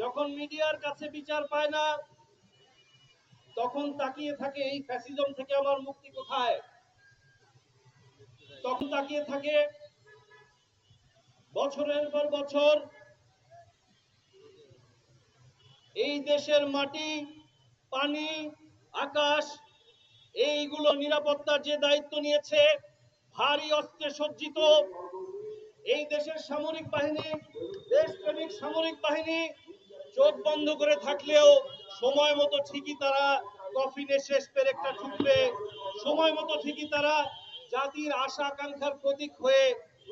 যখন মিডিয়ার কাছে বিচার পায় না, তখন তাকিয়ে থাকে এই ফ্যাসিজম থেকে আমার মুক্তি কোথায়? তখন তাকিয়ে থাকে বছরের পর বছর এই দেশের মাটি, পানি, আকাশ, এইগুলো নিরাপত্তার যে দায়িত্ব নিয়েছে, ভারী অস্ত্রে সজ্জিত, এই দেশের সামরিক বাহিনী, দেশপ্রেমিক সামরিক বাহিনী চোখ বন্ধ করে থাকলেও সময় মতো ঠিকই তারা কফিনে শেষ পেরেকটা ঠুকবে সময় মতো ঠিকই তারা জাতির আশা আকাঙ্ক্ষার প্রতীক হয়ে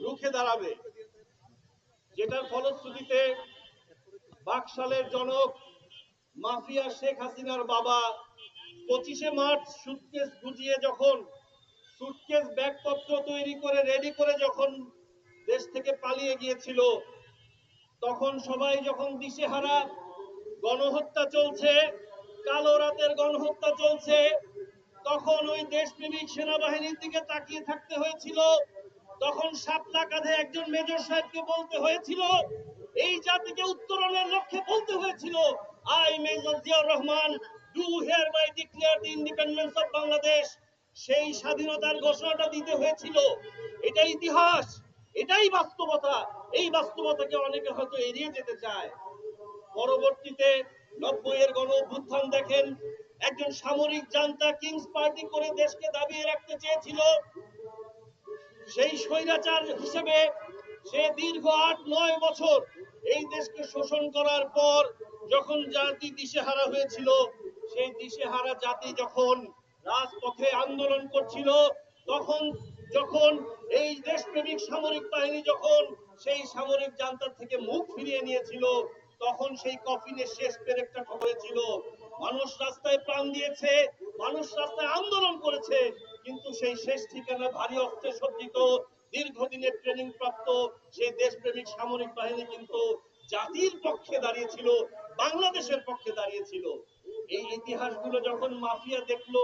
রুখে দাঁড়াবে। যেটার ফলশ্রুতিতে বাকশালের জনক মাফিয়া শেখ হাসিনার বাবা পঁচিশে মার্চ সুটকেস গুজিয়ে যখন সুটকেস ব্যাগপত্র তৈরি করে রেডি করে যখন দেশ থেকে পালিয়ে গিয়েছিল, তখন সবাই যখন দিশেহারা গণহত্যা চলছে, কালো রাতের গণহত্যা চলছে। তখন ওই দেশপ্রেমিক সেনাবাহিনীর দিকে তাকিয়ে থাকতে হয়েছিল। তখন সাতলা কাঁধে একজন মেজর সাহেবকে বলতে হয়েছিল, এই জাতিকে উত্তরণের লক্ষ্যে বলতে হয়েছিল। I, major Ziaur Rahman, do hereby declare the independence of Bangladesh সেই স্বাধীনতার ঘোষণাটা দিতে হয়েছিল। এটা ইতিহাস, এটাই বাস্তবতা। এই বাস্তবতাকে অনেকে হয়তো এড়িয়ে যেতে চায়। পরবর্তীতে নব্বই এর গণ অভ্যুত্থান দেখেন। একজন সামরিক জান্তা কিংস পার্টি করে দেশকে দাবিয়ে রাখতে চেয়েছিল। সেই স্বৈরাচার হিসেবে সে দীর্ঘ আট, নয় বছর এই দেশকে শোষণ করার পর যখন জাতি দিশেহারা হয়েছিল, সেই দিশেহারা জাতি যখন রাজপথে আন্দোলন করছিল, তখন যখন এই দেশপ্রেমিক সামরিক বাহিনী যখন সেই সামরিক জান্তার থেকে মুখ ফিরিয়ে নিয়েছিল তখন সেই কফিনের শেষ পেরেকটা হয়েছিল। মানুষ রাস্তায় প্রাণ দিয়েছে, মানুষ রাস্তায় আন্দোলন করেছে, কিন্তু সেই শেষ ঠিকানা ভারী অস্ত্রে সজ্জিত দীর্ঘদিনের ট্রেনিং প্রাপ্ত সেই দেশপ্রেমিক সামরিক বাহিনী কিন্তু জাতির পক্ষে দাঁড়িয়েছিল, বাংলাদেশের পক্ষে দাঁড়িয়েছিল। এই ইতিহাসগুলো যখন মাফিয়া দেখল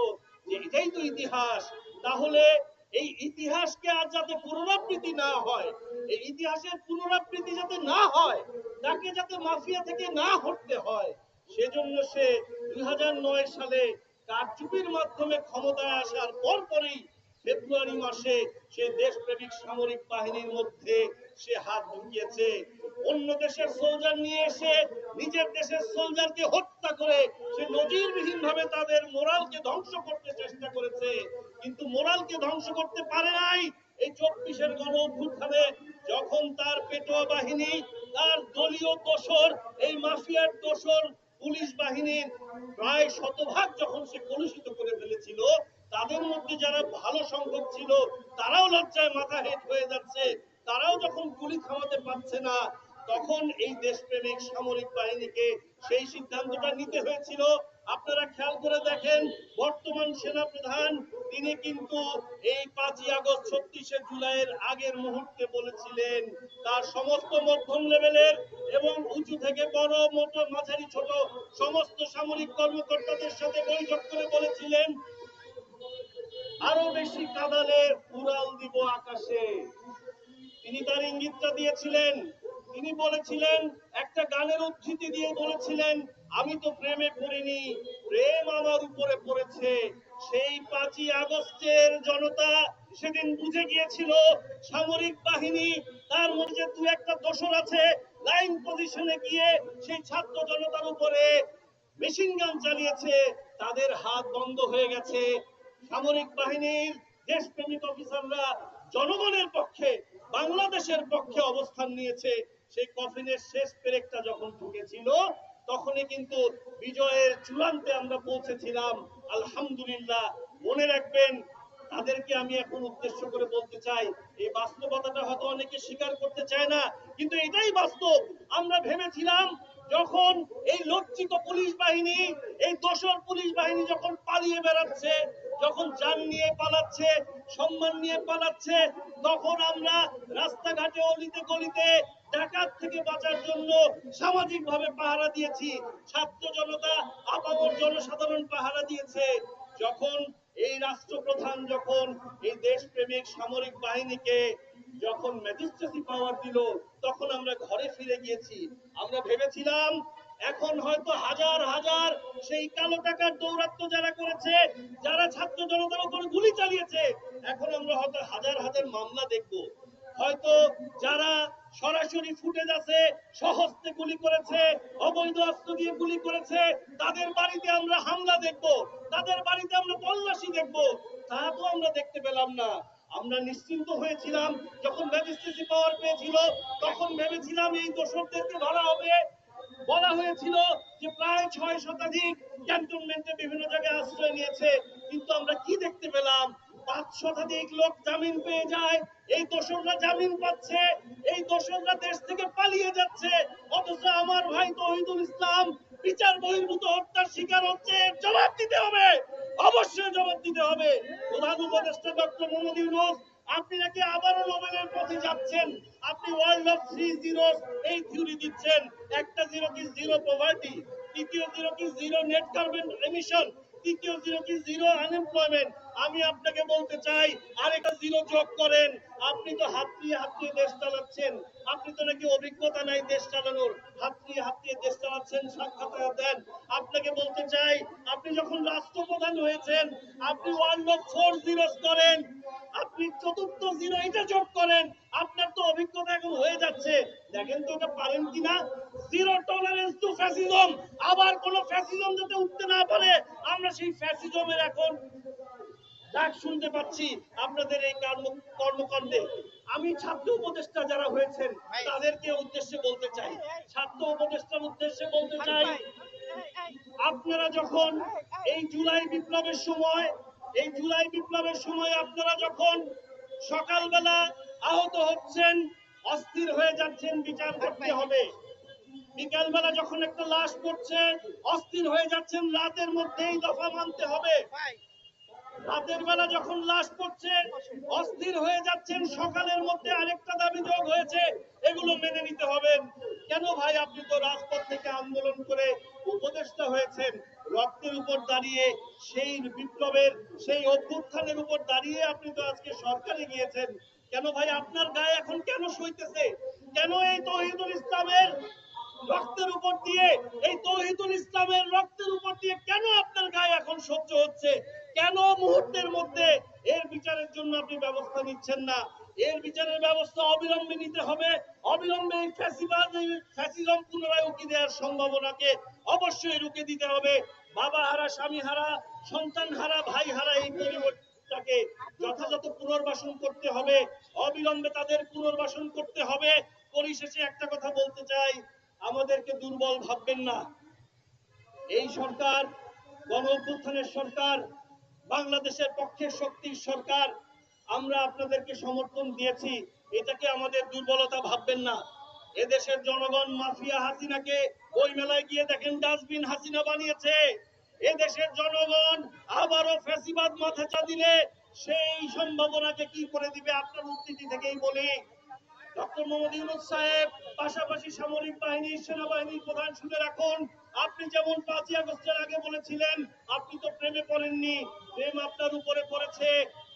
যে এটাই তো ইতিহাস, তাহলে এই ইতিহাসকে আর যাতে পুনরাবৃত্তি না হয়, এই ইতিহাসের পুনরাবৃত্তি যাতে না হয়, তাকে যাতে মাফিয়া থেকে না হটতে হয়, সেজন্য সে দুই সালে কারচুপির মাধ্যমে ক্ষমতায় আসার পর পরেই ফেব্রুয়ারি মাসে সে দেশপ্রেমিক সামরিক বাহিনীর মধ্যে সে হাত ঢুকিয়েছে। অন্য দেশের সোলজার নিয়ে এসে নিজের দেশের সোলজারকে হত্যা করে সে নজিরবিহীন ভাবে তাদের মোরালকে ধ্বংস করতে চেষ্টা করেছে। কিন্তু মোরালকে ধ্বংস করতে পারে নাই। এই চব্বিশের গণ অভ্যুত্থানে যখন তার পেটোয়া বাহিনী তার দলীয় দোসর, এই মাফিয়ার দোসর পুলিশ বাহিনীর প্রায় শতভাগ যখন সে কলুষিত করে ফেলেছিল, তাদের মধ্যে যারা ভালো সংখ্যক ছিল, তারাও লজ্জায় মাথা হেট হয়ে যাচ্ছে। তারাও যখন গুলি থামাতে পারছে না, তখন এই দেশপ্রেমিক সামরিক বাহিনীকে সেই সিদ্ধান্তটা নিতে হয়েছিল। আপনারা খেয়াল করে দেখেন, বর্তমান সেনা প্রধান তিনি কিন্তু এই পাঁচই আগস্ট ছত্রিশে জুলাইয়ের আগের মুহূর্তে বলেছিলেন, তার সমস্ত মধ্যম লেভেলের এবং উঁচু থেকে বড়, মোটো, মাঝারি, ছোট সমস্ত সামরিক কর্মকর্তাদের সাথে বৈঠক করে বলেছিলেন, আরও বেশি কাদালে উড়াল দিব আকাশে। তিনি তার ইঙ্গিতটা দিয়েছিলেন, তিনি বলেছিলেন, একটা গানের উদ্ধৃতি দিয়ে বলেছিলেন, আমি তো প্রেমে পড়িনি, প্রেম আমার উপরে পড়েছে সেই পাঁচই আগস্টের জনতা সেদিন বুঝে গিয়েছিল, সামরিক বাহিনী, তার মধ্যে দু একটা দোষর আছে, লাইন পজিশনে গিয়ে সেই ছাত্র জনতার উপরে মেশিন গান চালিয়েছে, তাদের হাত বন্ধ হয়ে গেছে। সামরিক বাহিনীর দেশপ্রেমিক অফিসাররা জনগণের পক্ষে, বাংলাদেশের পক্ষে অবস্থান নিয়েছে। সেই কফিনের শেষ পেরেকটা যখন ঢুকেছিল তখনই কিন্তু বিজয়ের চূড়ান্তে আমরা পৌঁছেছিলাম। আলহামদুলিল্লাহ, মনে রাখবেন, তাদেরকে আমি এখন উদ্দেশ্য করে বলতে চাই, এই বাস্তবতাটা হয়তো অনেকে স্বীকার করতে চায় না, কিন্তু এটাই বাস্তব। আমরা ভেবেছিলাম, যখন এই লজ্জিত পুলিশ বাহিনী, এই দোষর পুলিশ বাহিনী যখন পালিয়ে বেড়াচ্ছে যখন যান নিয়ে পালাচ্ছে, সম্মান নিয়ে পালাচ্ছে, তখন আমরা রাস্তাঘাটে অলিতে গলিতে ডাকাত থেকে বাঁচার জন্য সামাজিক ভাবে পাহারা দিয়েছি। ছাত্র জনতা, আপামর জনসাধারণ পাহারা দিয়েছে। যখন এই রাষ্ট্রপ্রধান, যখন এই দেশপ্রেমিক সামরিক বাহিনীকে যখন ম্যাজিস্ট্রেসি পাওয়ার দিল, তখন আমরা ঘরে ফিরে গিয়েছি। আমরা ভেবেছিলাম এখন হয়তো হাজার হাজার সেই কালো টাকার দৌরাত্ম যারা করেছে, যারা ছাত্র জনতার উপর গুলি চালিয়েছে, এখন আমরা হয়তো হাজার হাজার মামলা দেখব। হয়তো যারা সরাসরি ফুটেজ আছে, সহস্তে গুলি করেছে, অবৈধ অস্ত্র দিয়ে গুলি করেছে, তাদের বাড়িতে আমরা হামলা দেখব, তাদের বাড়িতে আমরা তল্লাশি দেখব। তা তো আমরা দেখতে পেলাম না। আমরা নিশ্চিন্ত হয়েছিলাম, যখন ম্যাজিস্ট্রেসি পাওয়ার পেয়েছিল, তখন ভেবেছিলাম এই দোষরদেরকে ধরা হবে। বলা হয়েছিল যে প্রায় ছয় শতাধিক ক্যান্টনমেন্টে বিভিন্ন জায়গায় আশ্রয় নিয়েছে। কিন্তু আমরা কি দেখতে পেলাম? পাঁচ শতাধিক লোক জামিন পেয়ে যায়, এই দোষররা জামিন পাচ্ছে, এই দোষররা দেশ থেকে পালিয়ে যাচ্ছে। অথচ আমার ভাই তহিদুল ইসলাম বিচার বহির্ভূত হত্যার শিকার হচ্ছে জবাব দিতে হবে। অবশ্যই জবাব দিতে হবে। প্রধান উপদেষ্টা ডক্টর মোহাম্মদ ইউনুস আপনি নাকি আবারও নোবেলের পথে যাচ্ছেন? আপনি ওয়ার্ল্ড অফ থ্রি জিরো এই থিওরি দিচ্ছেন। একটা জিরো কি জিরো পভার্টি দ্বিতীয় জিরো কি জিরো নেট কার্বন এমিশন তৃতীয় জিরো কি জিরো আনএমপ্লয়মেন্ট আমি আপনাকে বলতে চাই, আরেকটা জিরো যোগ করেন। আপনি তো দেশ চালাচ্ছেন। আপনি তো নাকি অভিজ্ঞতা নাই দেশ চালানোর। দেশ চালাচ্ছেন দেন। আপনাকে বলতে চাই, আপনি যখন রাষ্ট্রপ্রধান হয়েছেন, আপনি ওয়ান ফোর জিরোস করেন। আপনি চতুর্থ জিরো এটা যোগ করেন। আপনার তো অভিজ্ঞতা এখন হয়ে যাচ্ছে। দেখেন তো ওটা পারেন কিনা? জিরো টলারেন্স টু ফ্যাসিজম আবার কোন ফ্যাসিজম যাতে উঠতে না পারে আমরা সেই ফ্যাসিজমের এখন ডাক শুনতে পাচ্ছি আপনাদের এই কর্ম- কর্মকাণ্ডে। আমি ছাত্র উপদেষ্টা যারা হয়েছেন তাদেরকে উদ্দেশ্যে বলতে চাই। ছাত্র উপদেষ্টার উদ্দেশ্যে বলতে চাই আপনারা যখন এই জুলাই বিপ্লবের সময় এই জুলাই বিপ্লবের সময় আপনারা যখন সকালবেলা আহত হচ্ছেন অস্থির হয়ে যাচ্ছেন বিচার করতে হবে। বিকালবেলা যখন একটা লাশ পড়ছে অস্থির হয়ে যাচ্ছেন রাতের মধ্যেই দফা মানতে হবে। রাতের বেলা যখন লাশ পড়ছে অস্থির হয়ে যাচ্ছেন সকালের মধ্যে আরেকটা দাবি যোগ হয়েছে এগুলো মেনে নিতে হবেন কেন ভাই আপনি তো রাজপথ থেকে আন্দোলন করে উপদেষ্টা হয়েছেন? রক্তের উপর দাঁড়িয়ে সেই বিপ্লবের সেই অভ্যুত্থানের উপর দাঁড়িয়ে আপনি তো আজকে সরকারে গিয়েছেন। কেন ভাই, আপনার গায়ে এখন কেন সইতেছে? কেন এই তহিদুল ইসলামের রক্তের উপর দিয়ে, এই তৌহিদুল ইসলামের রক্তের উপর দিয়ে কেন আপনার গায়ে এখন সহ্য হচ্ছে? কেন মুহূর্তের মধ্যে এর বিচারের জন্য আপনি ব্যবস্থা নিচ্ছেন না? এর বিচারের ব্যবস্থা অবিলম্বে নিতে হবে। অবিলম্বে ফ্যাসিজম পুনরায় উকি দেওয়ার সম্ভাবনাকে অবশ্যই রুখে দিতে হবে। বাবা হারা, স্বামী হারা, সন্তান হারা, ভাই হারা, এই পরিবর্তনটাকে যথাযথ পুনর্বাসন করতে হবে, অবিলম্বে তাদের পুনর্বাসন করতে হবে। পরিশেষে একটা কথা বলতে চাই, আমাদেরকে দুর্বল ভাববেন না। এই সরকার গণ অভ্যুত্থানের সরকার, বাংলাদেশের পক্ষের শক্তির সরকার, আমরা আপনাদেরকে সমর্থন দিয়েছি। এটাকে আমাদের দুর্বলতা ভাববেন না। এদেশের জনগণ মাফিয়া হাসিনাকে ওই মেলায় গিয়ে দেখেন, ডাস্টবিন হাসিনা বানিয়েছে। এদেশের জনগণ আবারও ফ্যাসিবাদ মাথা দিলে সেই সম্ভাবনাকে কি করে দিবে আপনার উদ্ধৃতি থেকেই বলি। ডক্টর মোহাম্মদ সাহেব, পাশাপাশি সামরিক বাহিনী সেনাবাহিনীর প্রধান শুনে রাখুন, আপনি যেমন পাঁচই আগস্টের আগে বলেছিলেন, আপনি তো প্রেমে পড়েননি, প্রেম আপনার উপরে পড়েছে।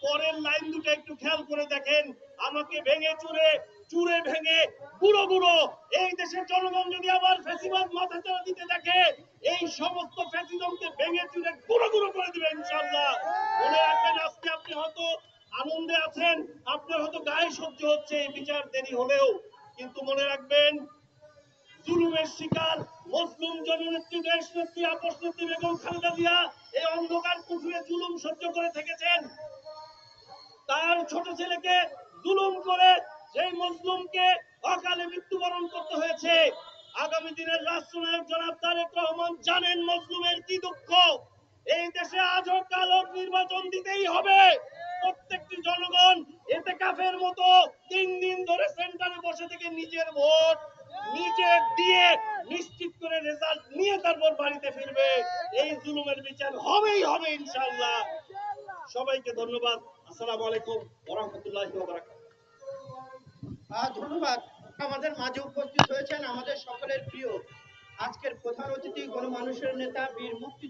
পরের লাইন দুটো একটু খেয়াল করে দেখেন, আমাকে ভেঙে চুরে চুরে ভেঙে গুঁড়ো গুঁড়ো এই দেশের জনগণ যদি আবার ফ্যাসিবাদ মাথা চাড়া দিতে দেখে, এই সমস্ত ফ্যাসিজমকে ভেঙে চুরে গুঁড়ো গুঁড়ো করে দিবে ইনশাল্লাহ মনে রাখবেন, আজকে আপনি হয়তো আনন্দে আছেন, আপনার হয়তো গায়ে সহ্য হচ্ছে, এই বিচার দেরি হলেও। কিন্তু মনে রাখবেন, জুলুমের শিকার, মুসলিম জননেত্রী দেশ নেত্রী আপস নেত্রী বেগম খালেদা জিয়া এই অন্ধকার কুঠুরে জুলুম সহ্য করে থেকেছেন। তার ছোট ছেলেকে জুলুম করে সেই মজলুমকে অকালে মৃত্যুবরণ করতে হয়েছে আগামী দিনের রাষ্ট্রনায়ক জনাব তারেক রহমান জানেন মজলুমের কি দুঃখ। এই দেশে আজও কালো নির্বাচন দিতেই হবে। প্রত্যেকটি জনগণ এতে কাফের মতো তিন দিন ধরে সেন্টারে বসে থেকে নিজের ভোট নিজে দিয়ে নিশ্চিত করে রেজাল্ট নিয়ে তারপর বাড়িতে ফিরবে। এই জুলুমের বিচার হবেই হবে ইনশাআল্লাহ। সবাইকে ধন্যবাদ। আসসালামু আলাইকুম ওয়া আহ, ধন্যবাদ। আমাদের মাঝে উপস্থিত হয়েছেন আমাদের সকলের প্রিয় আজকের প্রধান অতিথি গণমানুষের নেতা বীর মুক্তি